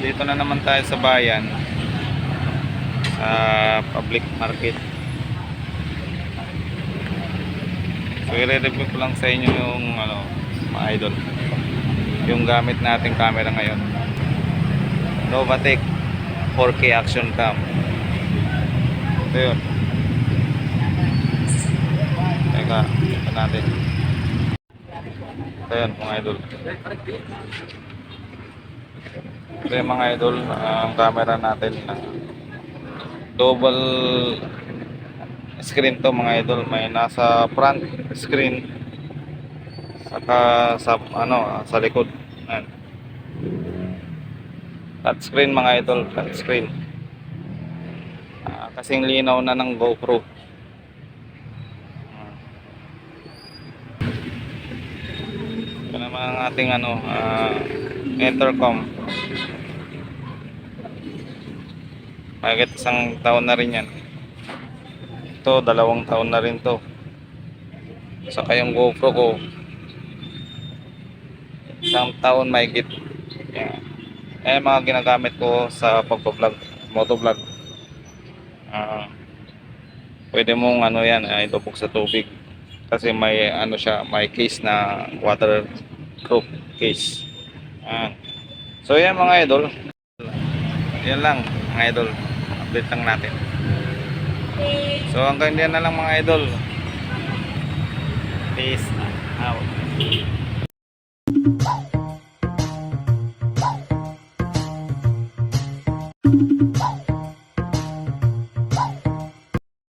naman tayo sa bayan sa public market. So i-review ko lang sa inyo yung ano, mga idol. Yung gamit nating camera ngayon. Novatec 4K action cam. Ito yun. Teka, ito natin. Ito yun mga idol. Ito yung mga idol, ang camera natin na double screen to mga idol. May nasa front screen saka sa ano sa likod. Ayan. Touch screen mga idol, touch screen. Ah, kasing linaw na ng GoPro. Ito naman ang ating ano, ah, intercom. Mahigit isang taon na rin yan. Ito, dalawang taon na rin to. Saka yung GoPro ko, isang taon mahigit. Yan. Yan yung mga ginagamit ko sa pagbablog, motovlog. Ah, pwede mong ano yan, ay ilubog sa tubig. Kasi may ano siya, may case na waterproof case. Yan. So yan mga idol. Yan lang mga idol. Update lang natin. So hanggang diyan na lang mga idol. Peace out.